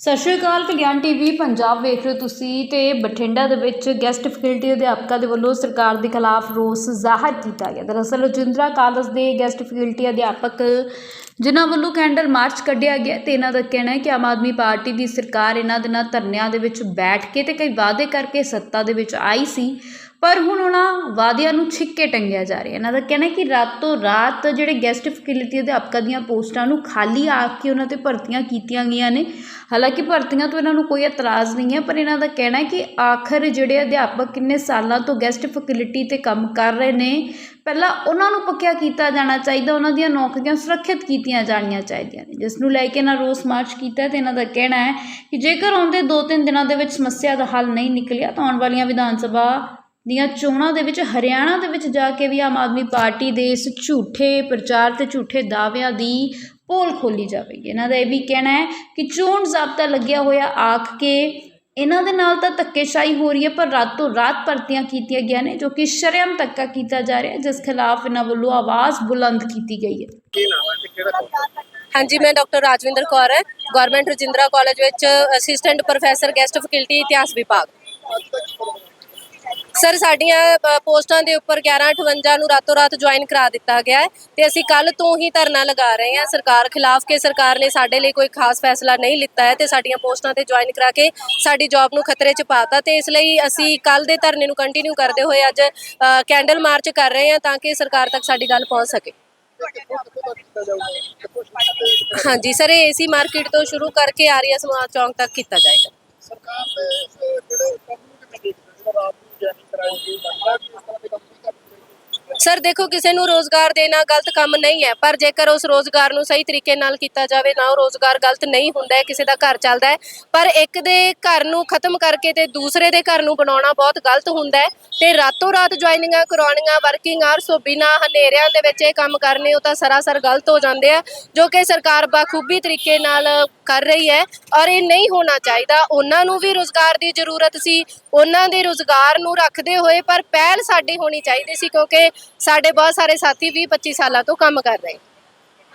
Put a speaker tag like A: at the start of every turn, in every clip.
A: ਸਤਿ ਸ਼੍ਰੀ ਅਕਾਲ, ਕਲਿਆਣ ਟੀਵੀ, ਪੰਜਾਬ ਵੇਖ ਰਹੇ ਹੋ ਤੁਸੀਂ ਤੇ ਬਠਿੰਡਾ ਦੇ ਵਿੱਚ ਗੈਸਟ ਫੈਕਲਟੀ ਅਧਿਆਪਕਾਂ ਦੇ ਵੱਲੋਂ ਸਰਕਾਰ ਦੇ ਖਿਲਾਫ ਰੋਸ ਜ਼ਾਹਰ ਕੀਤਾ ਗਿਆ। ਦਰਅਸਲ ਰਜਿੰਦਰਾ ਕਾਲਜ ਦੇ ਗੈਸਟ ਫੈਕਲਟੀ ਅਧਿਆਪਕ, ਜਿਨ੍ਹਾਂ ਵੱਲੋਂ ਕੈਂਡਲ ਮਾਰਚ ਕੱਢਿਆ ਗਿਆ ਤੇ ਇਹਨਾਂ ਦਾ ਕਹਿਣਾ ਹੈ ਕਿ ਆਮ ਆਦਮੀ ਪਾਰਟੀ ਦੀ ਸਰਕਾਰ ਇਹਨਾਂ ਦੇ ਨਾਲ ਧਰਨਿਆਂ ਦੇ ਵਿੱਚ ਬੈਠ ਕੇ ਤੇ ਕਈ ਵਾਅਦੇ ਕਰਕੇ ਸੱਤਾ ਦੇ ਵਿੱਚ ਆਈ ਸੀ। ਪਰ ਹੁਣ ਉਹਨਾਂ ਵਾਅਦਿਆਂ ਨੂੰ ਛਿੱਕੇ ਟੰਗਿਆ ਜਾ ਰਿਹਾ। ਇਹਨਾਂ ਦਾ ਕਹਿਣਾ ਹੈ ਕਿ ਰਾਤੋਂ ਰਾਤ ਜਿਹੜੇ ਗੈਸਟ ਫੈਕਲਟੀ ਅਧਿਆਪਕਾਂ ਦੀਆਂ ਪੋਸਟਾਂ ਨੂੰ ਖਾਲੀ ਆ ਕੇ ਉਹਨਾਂ ਤੇ ਭਰਤੀਆਂ ਕੀਤੀਆਂ ਗਈਆਂ ਨੇ। ਹਾਲਾਂਕਿ ਭਰਤੀਆਂ ਤੋਂ ਇਹਨਾਂ ਨੂੰ ਕੋਈ ਇਤਰਾਜ਼ ਨਹੀਂ ਹੈ, ਪਰ ਇਹਨਾਂ ਦਾ ਕਹਿਣਾ ਹੈ ਕਿ ਆਖਰ ਜਿਹੜੇ ਅਧਿਆਪਕ ਕਿੰਨੇ ਸਾਲਾਂ ਤੋਂ ਗੈਸਟ ਫੈਕਲਟੀ ਤੇ ਕੰਮ ਕਰ ਰਹੇ ਨੇ, ਪਹਿਲਾਂ ਉਹਨਾਂ ਨੂੰ ਪੱਕਿਆ ਕੀਤਾ ਜਾਣਾ ਚਾਹੀਦਾ, ਉਹਨਾਂ ਦੀਆਂ ਨੌਕਰੀਆਂ ਸੁਰੱਖਿਅਤ ਕੀਤੀਆਂ ਜਾਣੀਆਂ ਚਾਹੀਦੀਆਂ ਨੇ। ਜਿਸ ਨੂੰ ਲੈ ਕੇ ਇਹਨਾਂ ਰੋਸ ਮਾਰਚ ਕੀਤਾ ਹੈ ਤੇ ਇਹਨਾਂ ਦਾ ਕਹਿਣਾ ਹੈ ਕਿ ਜੇਕਰ ਆਉਂਦੇ 2-3 ਦਿਨਾਂ ਦੇ ਵਿੱਚ ਸਮੱਸਿਆ ਦਾ ਹੱਲ ਨਹੀਂ ਨਿਕਲਿਆ, ਤਾਂ ਆਉਣ ਵਾਲੀਆਂ ਵਿਧਾਨ ਸਭਾ ਦੀਆਂ ਚੋਣਾਂ ਦੇ ਵਿੱਚ ਹਰਿਆਣਾ ਦੇ ਵਿੱਚ ਜਾ ਕੇ ਵੀ ਆਮ ਆਦਮੀ ਪਾਰਟੀ ਦੇ ਇਸ ਝੂਠੇ ਪ੍ਰਚਾਰ ਤੇ ਝੂਠੇ ਦਾਅਵਿਆਂ ਦੀ ਪੋਲ ਖੋਲੀ ਜਾਵੇਗੀ। ਇਹਨਾਂ ਦਾ ਇਹ ਵੀ ਕਹਿਣਾ ਹੈ ਕਿ ਚੋਣ ਜ਼ਾਬਤਾ ਲੱਗਿਆ ਹੋਇਆ ਆਖ ਕੇ ਇਹਨਾਂ ਦੇ ਨਾਲ ਤਾਂ ਧੱਕੇਸ਼ਾਹੀ ਹੋ ਰਹੀ ਹੈ ਪਰ ਰਾਤੋਂ ਰਾਤ ਭਰਤੀਆਂ ਕੀਤੀਆਂ ਗਿਆ ਨੇ ਜੋ ਕਿ ਸ਼ਰਮ ਧੱਕਾ ਕੀਤਾ ਜਾ ਰਿਹਾ ਹੈ ਜਿਸ ਖਿਲਾਫ ਇਹਨਾਂ ਵੱਲੋਂ ਆਵਾਜ਼ ਬੁਲੰਦ ਕੀਤੀ ਗਈ ਹੈ।
B: ਕੀ ਨਾਮ ਹੈ ਤੇ ਕਿਹੜਾ ਕੋਰਸ
C: ਹਾਂਜੀ ਮੈਂ ਡਾਕਟਰ ਰਾਜਵਿੰਦਰ ਕੌਰ ਹੈ। ਗਵਰਨਮੈਂਟ ਰਜਿੰਦਰਾ ਕਾਲਜ ਵਿੱਚ ਅਸਿਸਟੈਂਟ ਪ੍ਰੋਫੈਸਰ ਗੈਸਟ ਫੈਕਲਟੀ ਇਤਿਹਾਸ ਵਿਭਾਗ। ਸਰ, ਸਾਡੀਆਂ ਪੋਸਟਾਂ ਦੇ ਉੱਪਰ 1158 ਨੂੰ ਰਾਤੋਂ ਰਾਤ ਜੁਆਇਨ ਕਰਾ ਦਿੱਤਾ ਗਿਆ ਹੈ ਤੇ ਅਸੀਂ ਕੱਲ ਤੋਂ ਹੀ ਧਰਨਾ ਲਗਾ ਰਹੇ ਹਾਂ। ਸਰਕਾਰ ਖਿਲਾਫ ਕਿ ਸਰਕਾਰ ਨੇ ਸਾਡੇ ਲਈ ਕੋਈ ਖਾਸ ਫੈਸਲਾ ਨਹੀਂ ਲਿੱਤਾ ਹੈ ਤੇ ਸਾਡੀਆਂ ਪੋਸਟਾਂ ਤੇ ਜੁਆਇਨ ਕਰਾ ਕੇ ਸਾਡੀ ਜੌਬ ਨੂੰ ਖਤਰੇ 'ਚ ਪਾਤਾ ਤੇ ਇਸ ਲਈ ਅਸੀਂ ਕੱਲ ਦੇ ਧਰਨੇ ਨੂੰ ਕੰਟੀਨਿਊ ਕਰਦੇ ਹੋਏ ਅੱਜ ਕੈਂਡਲ ਮਾਰਚ ਕਰ ਰਹੇ ਹਾਂ ਤਾਂ ਕਿ ਸਰਕਾਰ ਤੱਕ ਸਾਡੀ ਗੱਲ ਪਹੁੰਚ ਸਕੇ। ਹਾਂਜੀ ਸਰ, ਇਹ ਏਸੀ ਮਾਰਕੀਟ ਤੋਂ ਸ਼ੁਰੂ ਕਰਕੇ ਆਰੀਆ ਸਮਾਜ ਚੌਂਕ ਤੱਕ ਕੀਤਾ ਜਾਏਗਾ।
B: ਸਰਕਾਰ ਦੇ ਜਿਹੜੇ ਕੰਮ ਨੂੰ ਕਿਵੇਂ ਦੇਖਦੇ ਹੋ ਜਿਹੜਾ
C: ਸਰ ਦੇਖੋ, ਕਿਸੇ ਨੂੰ ਰੋਜ਼ਗਾਰ ਦੇਣਾ ਗਲਤ ਕੰਮ ਨਹੀਂ ਹੈ, ਪਰ ਜੇਕਰ ਉਸ ਰੋਜ਼ਗਾਰ ਨੂੰ ਸਹੀ ਤਰੀਕੇ ਨਾਲ ਕੀਤਾ ਜਾਵੇ, ਨਾ ਉਹ ਰੋਜ਼ਗਾਰ ਗਲਤ ਨਹੀਂ ਹੁੰਦਾ ਹੈ, ਕਿਸੇ ਦਾ ਘਰ ਚੱਲਦਾ ਹੈ। ਪਰ ਇੱਕ ਦੇ ਘਰ ਨੂੰ ਖਤਮ ਕਰਕੇ ਤੇ ਦੂਸਰੇ ਦੇ ਘਰ ਨੂੰ ਬਣਾਉਣਾ ਬਹੁਤ ਗਲਤ ਹੁੰਦਾ ਹੈ ਤੇ ਰਾਤੋਂ ਰਾਤ ਜੁਆਇਨਿੰਗਾਂ, ਕਰਾਉਣੀਆਂ, ਵਰਕਿੰਗ ਆਵਰਸ ਤੋਂ ਬਿਨਾ ਹਨੇਰਿਆਂ ਦੇ ਵਿੱਚ ਇਹ ਕੰਮ ਕਰਨੇ ਉਹ ਤਾਂ ਸਰਾਸਰ ਗਲਤ ਹੋ ਜਾਂਦੇ ਆ, ਜੋ ਕਿ ਸਰਕਾਰ ਬਾਖੂਬੀ ਤਰੀਕੇ ਨਾਲ ਕਰ ਰਹੀ ਹੈ ਔਰ ਇਹ ਨਹੀਂ ਹੋਣਾ ਚਾਹੀਦਾ। ਉਹਨਾਂ ਨੂੰ ਵੀ ਰੋਜ਼ਗਾਰ ਦੀ ਜ਼ਰੂਰਤ ਸੀ, ਉਹਨਾਂ ਦੇ ਰੋਜ਼ਗਾਰ ਨੂੰ ਰੱਖਦੇ ਹੋਏ ਪਰ ਪਹਿਲ ਸਾਡੀ ਹੋਣੀ ਚਾਹੀਦੀ ਸੀ ਕਿਉਂਕਿ ਸਾਡੇ ਬਹੁਤ ਸਾਰੇ ਸਾਥੀ 20 25 ਸਾਲਾਂ ਤੋਂ ਕੰਮ ਕਰ ਰਹੇ।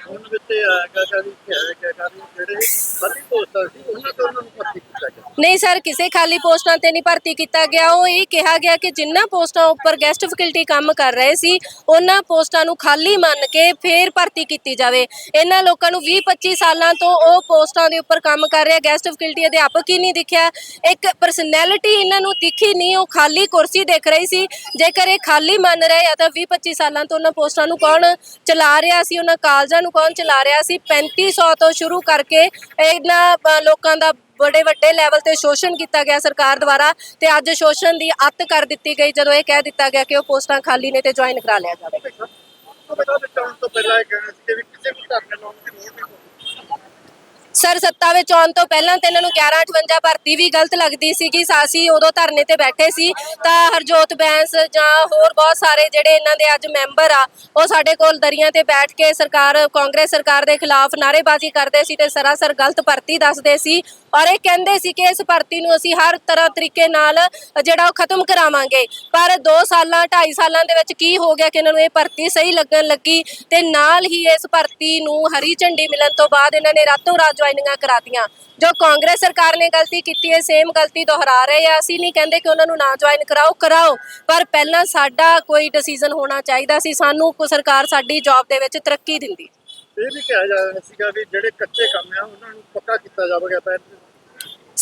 B: ਹੁਣ ਵਿੱਚ ਆਗਾ ਕਰੀ ਕਿ ਕਰੀ ਜਿਹੜੇ ਬੱਤੀ ਪੋਸਟਾਂ ਸੀ, ਉਹਨਾਂ ਤੋਂ ਉਹਨਾਂ ਨੂੰ ਭਰਤੀ ਕੀਤਾ ਗਿਆ।
C: ਨਹੀਂ ਸਰ, ਕਿਸੇ ਖਾਲੀ ਪੋਸਟਾਂ ਤੇ ਨਹੀਂ ਭਰਤੀ ਕੀਤਾ ਗਿਆ। ਉਹ ਇਹ ਕਿਹਾ ਗਿਆ ਕਿ ਜਿੰਨਾ ਪੋਸਟਾਂ ਉੱਪਰ ਗੈਸਟ ਫੈਕਲਟੀ ਕੰਮ ਕਰ ਰਹੇ ਸੀ, ਉਹਨਾਂ ਪੋਸਟਾਂ ਨੂੰ ਖਾਲੀ ਮੰਨ ਕੇ ਫੇਰ ਭਰਤੀ ਕੀਤੀ ਜਾਵੇ। ਇਹਨਾਂ ਲੋਕਾਂ ਨੂੰ 20 25 ਸਾਲਾਂ ਤੋਂ ਉਹ ਪੋਸਟਾਂ ਦੇ ਉੱਪਰ ਕੰਮ ਕਰ ਰਿਹਾ। ਗੈਸਟ ਫੈਕਲਟੀ ਅਧਿਆਪਕ ਹੀ ਨਹੀਂ ਦਿਖਿਆ। ਇੱਕ ਪਰਸਨੈਲਿਟੀ ਇਹਨਾਂ ਨੂੰ ਦਿਖੀ ਨਹੀਂ, ਉਹ ਖਾਲੀ ਕੁਰਸੀ ਦੇਖ ਰਹੀ ਸੀ। ਜੇਕਰ ਇਹ ਖਾਲੀ ਮੰਨ ਰਹੇ, ਆ ਤਾਂ 20 25 ਸਾਲਾਂ ਤੋਂ ਉਹਨਾਂ ਪੋਸਟਾਂ ਨੂੰ ਕੌਣ ਚਲਾ ਰਿਹਾ ਸੀ? ਉਹਨਾਂ ਕਾਲਜਾਂ ਨੂੰ ਕੌਣ ਚਲਾ ਰਿਹਾ ਸੀ। 3500 ਤੋਂ ਸ਼ੁਰੂ ਕਰਕੇ ਇਹਨਾਂ ਲੋਕਾਂ ਦਾ ਬੜੇ ਵੱਡੇ ਲੈਵਲ ਤੇ ਸ਼ੋਸ਼ਣ ਕੀਤਾ ਗਿਆ ਸਰਕਾਰ ਦੁਆਰਾ ਤੇ ਅੱਜ ਸ਼ੋਸ਼ਣ ਦੀ ਅੱਤ ਕਰ ਦਿੱਤੀ ਗਈ, ਜਦੋਂ ਇਹ ਕਹਿ ਦਿੱਤਾ ਗਿਆ ਕਿ ਉਹ ਪੋਸਟਾਂ ਖਾਲੀ ਨੇ ਤੇ ਜੁਆਇਨ ਕਰਾ ਲਿਆ ਜਾਵੇ
B: ਤੋਂ ਪਹਿਲਾਂ ਇਹ ਕਹਿਣਾ ਸੀ ਕਿ ਕਿਸੇ ਵੀ ਧਰਨੇ ਲਾਉਣ ਦੀ ਲੋੜ ਨਹੀਂ
C: ਸਰ ਸੱਤਾ ਵਿੱਚ ਆਉਣ ਤੋਂ ਪਹਿਲਾਂ ਤੇ ਇਹਨਾਂ ਨੂੰ 1158 ਭਰਤੀ ਵੀ ਗਲਤ ਲੱਗਦੀ ਸੀ ਕਿ ਅਸੀਂ ਉਦੋਂ ਧਰਨੇ ਤੇ ਬੈਠੇ ਸੀ। ਤਾਂ ਹਰਜੋਤ ਬੈਂਸ ਜਾਂ ਹੋਰ ਬਹੁਤ ਸਾਰੇ ਜਿਹੜੇ ਇਹਨਾਂ ਦੇ ਅੱਜ ਮੈਂਬਰ ਆ, ਉਹ ਸਾਡੇ ਕੋਲ ਦਰੀਆਂ ਤੇ ਬੈਠ ਕੇ ਸਰਕਾਰ, ਕਾਂਗਰਸ ਸਰਕਾਰ ਦੇ ਖਿਲਾਫ ਨਾਅਰੇਬਾਜ਼ੀ ਕਰਦੇ ਸੀ ਤੇ ਸਰਾਸਰ ਗਲਤ ਭਰਤੀ ਦੱਸਦੇ ਸੀ ਔਰ ਇਹ ਕਹਿੰਦੇ ਸੀ ਕਿ ਇਸ ਭਰਤੀ ਨੂੰ ਅਸੀਂ ਹਰ ਤਰ੍ਹਾਂ ਤਰੀਕੇ ਨਾਲ ਜਿਹੜਾ ਉਹ ਖਤਮ ਕਰਾਵਾਂਗੇ। ਪਰ 2 ਸਾਲਾਂ 2.5 ਸਾਲਾਂ ਦੇ ਵਿੱਚ ਕੀ ਹੋ ਗਿਆ ਕਿ ਇਹਨਾਂ ਨੂੰ ਇਹ ਭਰਤੀ ਸਹੀ ਲੱਗਣ ਲੱਗੀ ਤੇ ਨਾਲ ਹੀ ਇਸ ਭਰਤੀ ਨੂੰ ਹਰੀ ਝੰਡੀ ਮਿਲਣ ਤੋਂ ਬਾਅਦ ਇਹਨਾਂ ਨੇ ਰਾਤੋਂ ਰਾਤ ਜੁਆਇਨਿੰਗਾਂ ਕਰਾਤੀਆਂ। ਜੋ ਕਾਂਗਰਸ ਸਰਕਾਰ ਨੇ ਗਲਤੀ ਕੀਤੀ ਹੈ ਸੇਮ ਗਲਤੀ ਦੁਹਰਾ ਰਹੇ ਆ। ਅਸੀਂ ਨਹੀਂ ਕਹਿੰਦੇ ਕਿ ਉਹਨਾਂ ਨੂੰ ਨਾ ਜੁਆਇਨ ਕਰਾਓ ਕਰਾਓ। ਪਰ ਪਹਿਲਾਂ ਸਾਡਾ ਕੋਈ ਡਿਸੀਜਨ ਹੋਣਾ ਚਾਹੀਦਾ ਸੀ। ਸਾਨੂੰ ਸਰਕਾਰ ਸਾਡੀ ਜੌਬ ਦੇ ਵਿੱਚ ਤਰੱਕੀ ਦਿੰਦੀ।
B: ਇਹ ਵੀ ਕਿਹਾ ਜਾ ਰਿਹਾ ਸੀਗਾ ਵੀ ਜਿਹੜੇ ਕੱਚੇ ਕੰਮ ਆ, ਉਹਨਾਂ ਨੂੰ ਪੱਕਾ ਕੀਤਾ ਜਾਵੇਗਾ। ਪਹਿਲਾਂ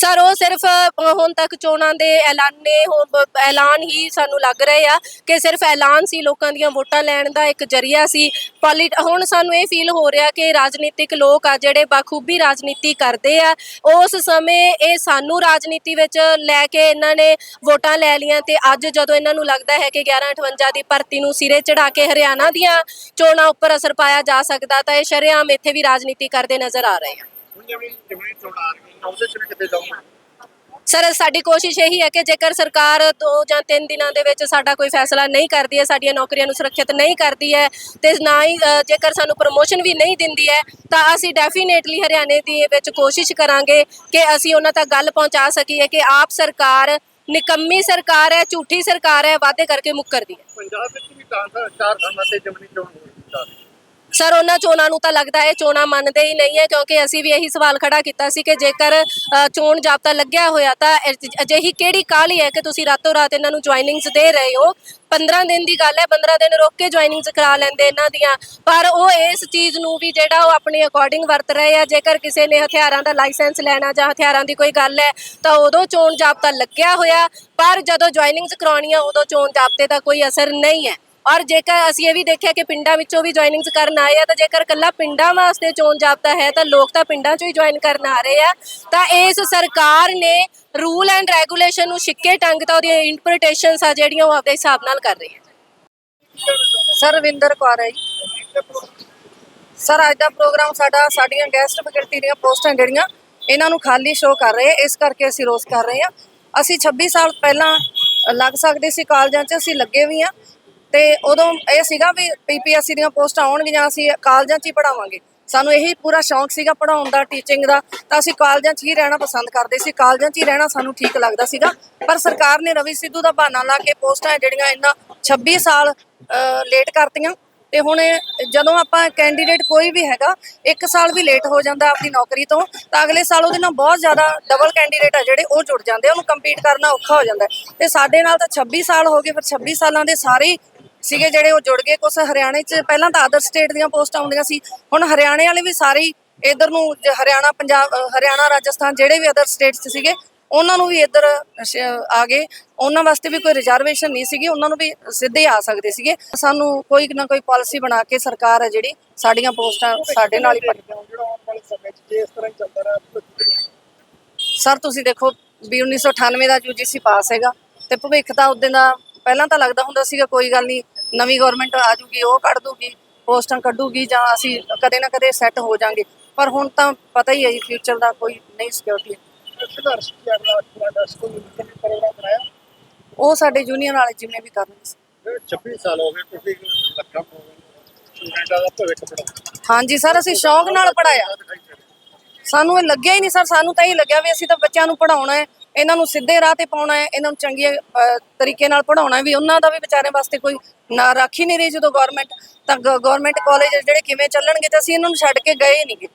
C: ਸਰ, ਉਹ ਸਿਰਫ ਹੁਣ ਤੱਕ ਚੋਣਾਂ ਦੇ ਐਲਾਨੇ ਹੋ- ਐਲਾਨ ਹੀ ਸਾਨੂੰ ਲੱਗ ਰਹੇ ਆ ਕਿ ਸਿਰਫ ਐਲਾਨ ਸੀ ਲੋਕਾਂ ਦੀਆਂ ਵੋਟਾਂ ਲੈਣ ਦਾ ਇੱਕ ਜਰੀਆ ਸੀ। ਪੋਲੀ, ਹੁਣ ਸਾਨੂੰ ਇਹ ਫੀਲ ਹੋ ਰਿਹਾ ਕਿ ਰਾਜਨੀਤਿਕ ਲੋਕ ਆ ਜਿਹੜੇ ਬਾਖੂਬੀ ਰਾਜਨੀਤੀ ਕਰਦੇ ਆ, ਉਸ ਸਮੇਂ ਇਹ ਸਾਨੂੰ ਰਾਜਨੀਤੀ ਵਿੱਚ ਲੈ ਕੇ ਇਹਨਾਂ ਨੇ ਵੋਟਾਂ ਲੈ ਲੀਆਂ ਤੇ ਅੱਜ ਜਦੋਂ ਇਹਨਾਂ ਨੂੰ ਲੱਗਦਾ ਹੈ ਕਿ 1158 ਦੀ ਭਰਤੀ ਨੂੰ ਸਿਰੇ ਚੜਾ ਕੇ ਹਰਿਆਣਾ ਦੀਆਂ ਚੋਣਾਂ ਉੱਪਰ ਅਸਰ ਪਾਇਆ ਜਾ ਸਕਦਾ ਤਾਂ ਇਹ ਸ਼ਰੇਆਮ ਇੱਥੇ ਵੀ ਰਾਜਨੀਤੀ ਕਰਦੇ ਨਜ਼ਰ ਆ ਰਹੇ ਆ।
B: ਹੁਣ ਜਿਵੇਂ ਜਿਵੇਂ ਚੋਣ ਆ ਰਹੀਆਂ ਉਹਦੇ ਚ ਵੀ ਕਿਤੇ ਜਾਊਗਾ
C: ਸਰ ਸਾਡੀ ਕੋਸ਼ਿਸ਼ ਇਹੀ ਹੈ ਕਿ ਜੇਕਰ ਸਰਕਾਰ ਦੋ ਜਾਂ ਤਿੰਨ ਦਿਨਾਂ ਦੇ ਵਿੱਚ ਸਾਡਾ ਕੋਈ ਫੈਸਲਾ ਨਹੀਂ ਕਰਦੀ ਹੈ ਸਾਡੀਆਂ ਨੌਕਰੀਆਂ ਨੂੰ ਸੁਰੱਖਿਅਤ ਨਹੀਂ ਕਰਦੀ ਹੈ ਤੇ ਨਾ ਹੀ ਜੇਕਰ ਸਾਨੂੰ ਪ੍ਰਮੋਸ਼ਨ ਵੀ ਨਹੀਂ ਦਿੰਦੀ ਹੈ ਤਾਂ ਅਸੀਂ ਡੈਫੀਨੇਟਲੀ ਹਰਿਆਣੇ ਦੀ ਵਿੱਚ ਕੋਸ਼ਿਸ਼ ਕਰਾਂਗੇ ਕਿ ਅਸੀਂ ਉਹਨਾਂ ਤੱਕ ਗੱਲ ਪਹੁੰਚਾ ਸਕੀਏ ਕਿ ਆਪ ਸਰਕਾਰ ਨਿਕੰਮੀ ਸਰਕਾਰ ਹੈ ਝੂਠੀ ਸਰਕਾਰ ਹੈ ਵਾਅਦੇ ਕਰਕੇ ਮੁੱਕਰਦੀ ਹੈ।
B: ਪੰਜਾਬ ਵਿੱਚ ਵੀ ਤਾਂ ਚਾਰ ਥਾਵਾਂ ਤੇ ਜਮਨੀ ਚੋਣ ਹੋਈ
C: ਸਰ ਉਹਨਾਂ ਚੋਣਾਂ ਨੂੰ ਤਾਂ ਲੱਗਦਾ ਹੈ ਚੋਣਾਂ ਮੰਨਦੇ ਹੀ ਨਹੀਂ ਹੈ ਕਿਉਂਕਿ ਅਸੀਂ ਵੀ ਇਹੀ ਸਵਾਲ ਖੜਾ ਕੀਤਾ ਸੀ ਕਿ ਜੇਕਰ ਅ, ਚੋਣ ਜਾਬਤਾ ਲੱਗਿਆ ਹੋਇਆ ਤਾਂ ਅਜ- ਅਜਿਹੀ ਕਿਹੜੀ ਕਾਹਲੀ ਹੈ ਕਿ ਤੁਸੀਂ ਰਾਤੋਂ ਰਾਤ ਇਹਨਾਂ ਨੂੰ ਜੁਆਇਨਿੰਗਸ ਦੇ ਰਹੇ ਹੋ? 15 ਦਿਨ ਦੀ ਗੱਲ ਹੈ 15 ਦਿਨ ਰੋਕ ਕੇ ਜੁਆਇਨਿੰਗਸ ਕਰਾ ਲੈਂਦੇ ਇਹਨਾਂ ਦੀਆਂ। ਪਰ ਉਹ ਇਸ ਚੀਜ਼ ਨੂੰ ਵੀ ਜਿਹੜਾ ਉਹ ਆਪਣੇ ਅਕੋਰਡਿੰਗ ਵਰਤ ਰਹੇ ਆ ਜੇਕਰ ਕਿਸੇ ਨੇ ਹਥਿਆਰਾਂ ਦਾ ਲਾਇਸੈਂਸ ਲੈਣਾ ਜਾਂ ਹਥਿਆਰਾਂ ਦੀ ਕੋਈ ਗੱਲ ਹੈ ਤਾਂ ਉਦੋਂ ਚੋਣ ਜਾਬਤਾ ਲੱਗਿਆ ਹੋਇਆ ਪਰ ਜਦੋਂ ਜੁਆਇਨਿੰਗਸ ਕਰਾਉਣੀਆਂ ਉਦੋਂ ਚੋਣ ਜਾਬਤੇ ਦਾ ਕੋਈ ਅਸਰ ਨਹੀਂ ਹੈ। ਔਰ ਜੇਕਰ ਅਸੀਂ ਇਹ ਵੀ ਦੇਖਿਆ ਕਿ ਪਿੰਡਾਂ ਵਿੱਚੋਂ ਵੀ ਜੁਆਇਨਿੰਗਸ ਕਰਨ ਆਏ ਆ, ਤਾਂ ਜੇਕਰ ਕੱਲਾ ਪਿੰਡਾਂ ਵਾਸਤੇ ਚੋਣ ਜਾਬਤਾ ਹੈ, ਤਾਂ ਲੋਕ ਤਾਂ ਪਿੰਡਾਂ 'ਚੋਂ ਹੀ ਜੁਆਇਨ ਕਰਨ ਆ ਰਹੇ ਆ। ਤਾਂ ਇਸ ਸਰਕਾਰ ਨੇ ਰੂਲ ਐਂਡ ਰੈਗੂਲੇਸ਼ਨ ਨੂੰ ਛਿੱਕੇ ਟੰਗ ਤਾਂ ਉਹਦੀਆਂ ਇੰਟਰਪ੍ਰੀਟੇਸ਼ਨਸ ਆ ਜਿਹੜੀਆਂ ਉਹ ਆਪਦੇ ਹਿਸਾਬ ਨਾਲ ਕਰ ਰਹੀ ਹੈ।
D: ਸਰ ਰਵਿੰਦਰ ਕੌਰ ਹੈ ਜੀ। ਸਰ ਅੱਜ ਦਾ ਪ੍ਰੋਗਰਾਮ ਸਾਡਾ, ਸਾਡੀਆਂ ਗੈਸਟ ਫੈਕਲਟੀ ਦੀਆਂ ਪੋਸਟਾਂ ਜਿਹੜੀਆਂ, ਇਹਨਾਂ ਨੂੰ ਖਾਲੀ ਸ਼ੋਅ ਕਰ ਰਹੇ ਇਸ ਕਰਕੇ ਅਸੀਂ ਰੋਸ ਕਰ ਰਹੇ ਹਾਂ ਅਸੀਂ 26 ਸਾਲ ਪਹਿਲਾਂ ਲੱਗ ਸਕਦੇ ਸੀ ਕਾਲਜਾਂ 'ਚ, ਅਸੀਂ ਲੱਗੇ ਵੀ ਹਾਂ ਤੇ ਉਦੋਂ ਇਹ ਸੀਗਾ ਵੀ ਪੀਪੀਐਸਸੀ ਦੀਆਂ ਪੋਸਟਾਂ ਆਉਣਗੀਆਂ, ਅਸੀਂ ਕਾਲਜਾਂ 'ਚ ਹੀ ਪੜਾਵਾਂਗੇ ਸਾਨੂੰ ਇਹੀ ਪੂਰਾ ਸ਼ੌਂਕ ਸੀਗਾ ਪੜਾਉਣ ਦਾ ਟੀਚਿੰਗ ਦਾ। ਤਾਂ ਅਸੀਂ ਕਾਲਜਾਂ 'ਚ ਹੀ ਰਹਿਣਾ ਪਸੰਦ ਕਰਦੇ ਸੀ। ਕਾਲਜਾਂ 'ਚ ਹੀ ਰਹਿਣਾ ਸਾਨੂੰ ਠੀਕ ਲੱਗਦਾ ਸੀਗਾ। ਪਰ ਸਰਕਾਰ ਨੇ ਰਵੀ ਸਿੱਧੂ ਦਾ ਬਹਾਨਾ ਲਾ ਕੇ ਪੋਸਟਾਂ ਜਿਹੜੀਆਂ ਇਹਨਾਂ 26 ਸਾਲ ਲੇਟ ਕਰਤੀਆਂ। ਤੇ ਹੁਣ ਜਦੋਂ ਆਪਾਂ ਕੈਂਡੀਡੇਟ ਕੋਈ ਵੀ ਹੈਗਾ, ਇੱਕ ਸਾਲ ਵੀ ਲੇਟ ਹੋ ਜਾਂਦਾ ਆਪਣੀ ਨੌਕਰੀ ਤੋਂ, ਤਾਂ ਅਗਲੇ ਸਾਲ ਉਹਦੇ ਨਾਲ ਬਹੁਤ ਜ਼ਿਆਦਾ ਡਬਲ ਕੈਂਡੀਡੇਟ ਆ ਜਿਹੜੇ, ਉਹ ਜੁੜ ਜਾਂਦੇ ਉਹਨੂੰ ਕੰਪੀਟ ਕਰਨਾ ਔਖਾ ਹੋ ਜਾਂਦਾ। ਹੈ। ਤੇ ਸਾਡੇ ਨਾਲ ਤਾਂ 26 ਸਾਲ ਹੋ ਗਏ, ਫਿਰ 26 ਸਾਲਾਂ ਦੇ ਸਾਰੇ ਸੀਗੇ ਜਿਹੜੇ ਉਹ ਜੁੜ ਗਏ ਕੁਛ ਹਰਿਆਣੇ 'ਚ। ਪਹਿਲਾਂ ਤਾਂ ਅਦਰ ਸਟੇਟ ਦੀਆਂ ਪੋਸਟਾਂ ਆਉਂਦੀਆਂ ਸੀ। ਹੁਣ ਹਰਿਆਣੇ ਵਾਲੇ ਵੀ ਸਾਰੇ ਇਧਰ ਨੂੰ ਹਰਿਆਣਾ, ਪੰਜਾਬ ਹਰਿਆਣਾ, ਰਾਜਸਥਾਨ ਜਿਹੜੇ ਵੀ ਅਦਰ ਸਟੇਟਸ 'ਚ ਸੀਗੇ, ਉਹਨਾਂ ਨੂੰ ਵੀ ਇੱਧਰ ਆ ਗਏ। ਉਹਨਾਂ ਵਾਸਤੇ ਵੀ ਕੋਈ ਰਿਜ਼ਰਵੇਸ਼ਨ ਨਹੀਂ ਸੀਗੀ। ਉਹਨਾਂ ਨੂੰ ਵੀ ਸਿੱਧੇ ਆ ਸਕਦੇ ਸੀਗੇ। ਸਾਨੂੰ ਕੋਈ ਨਾ ਕੋਈ ਪਾਲਿਸੀ ਬਣਾ ਕੇ ਸਰਕਾਰ ਹੈ ਜਿਹੜੀ ਸਾਡੀਆਂ ਪੋਸਟਾਂ ਸਾਡੇ ਨਾਲ ਹੀ ਸਰ ਤੁਸੀਂ ਦੇਖੋ ਵੀ 1998 ਦਾ ਯੂਜੀਸੀ ਪਾਸ ਹੈਗਾ ਤੇ ਭਵਿੱਖ ਦਾ ਉਦੋਂ ਦਾ ਪਹਿਲਾਂ ਤਾਂ ਲੱਗਦਾ ਹੁੰਦਾ ਸੀਗਾ ਕੋਈ ਗੱਲ ਨਹੀਂ ਨਵੀਂ ਗਵਰਨਮੈਂਟ ਆ ਜੂਗੀ ਉਹ ਕੱਢ ਦੂਗੀ ਪੋਸਟਾਂ ਕੱਢੂਗੀ ਜਾਂ ਅਸੀਂ ਕਦੇ ਨਾ ਕਦੇ ਸੈੱਟ ਹੋ ਜਾਾਂਗੇ। ਪਰ ਹੁਣ ਤਾਂ ਪਤਾ ਹੀ ਹੈ ਜੀ ਫਿਊਚਰ ਦਾ ਕੋਈ ਨਹੀਂ ਸਿਕਿਉਰਿਟੀ
B: ਸੰਘਰਸ਼ ਕੀ ਅਗਲਾ ਪੂਰਾ ਦਸ ਕੋਈ ਪ੍ਰੋਗਰਾਮ ਬਣਾਇਆ?
D: ਉਹ ਸਾਡੇ ਯੂਨੀਅਨ ਵਾਲੇ ਜਿੰਨੇ ਵੀ ਕਰ ਰਹੇ ਸੀ।
B: ਇਹ 26 ਸਾਲ ਹੋ ਗਏ ਤੁਸੀਂ ਲੱਖਾਂ ਸਟੂਡੈਂਟਾਂ ਦਾ ਭਵਿੱਖ ਪੜਾਉਂਦੇ
D: ਹਾਂਜੀ ਸਰ ਅਸੀਂ ਸ਼ੌਂਕ ਨਾਲ ਪੜਾਇਆ ਸਾਨੂੰ ਇਹ ਲੱਗਿਆ ਹੀ ਨਹੀਂ ਸਰ ਸਾਨੂੰ ਤਾਂ ਇਹ ਲੱਗਿਆ ਵੀ ਅਸੀਂ ਤਾਂ ਬੱਚਿਆਂ ਨੂੰ ਪੜਾਉਣਾ ਹੈ। ਇਹਨਾਂ ਨੂੰ ਸਿੱਧੇ ਰਾਹ ਤੇ ਪਾਉਣਾ ਹੈ, ਇਹਨਾਂ ਨੂੰ ਚੰਗੇ ਤਰੀਕੇ ਨਾਲ ਪੜਾਉਣਾ ਵੀ, ਉਹਨਾਂ ਦਾ ਵੀ ਵਿਚਾਰਿਆਂ ਵਾਸਤੇ ਕੋਈ ਨਾ ਰੱਖ ਹੀ ਨਹੀਂ ਰਹੀ ਜਦੋਂ ਗਵਰਨਮੈਂਟ ਤਾਂ ਗਵਰਨਮੈਂਟ ਕਾਲਜ ਜਿਹੜੇ ਕਿਵੇਂ ਚੱਲਣਗੇ ਤਾਂ ਅਸੀਂ ਇਹਨਾਂ ਨੂੰ ਛੱਡ ਕੇ ਗਏ ਹੀ ਨਹੀਂਗੇ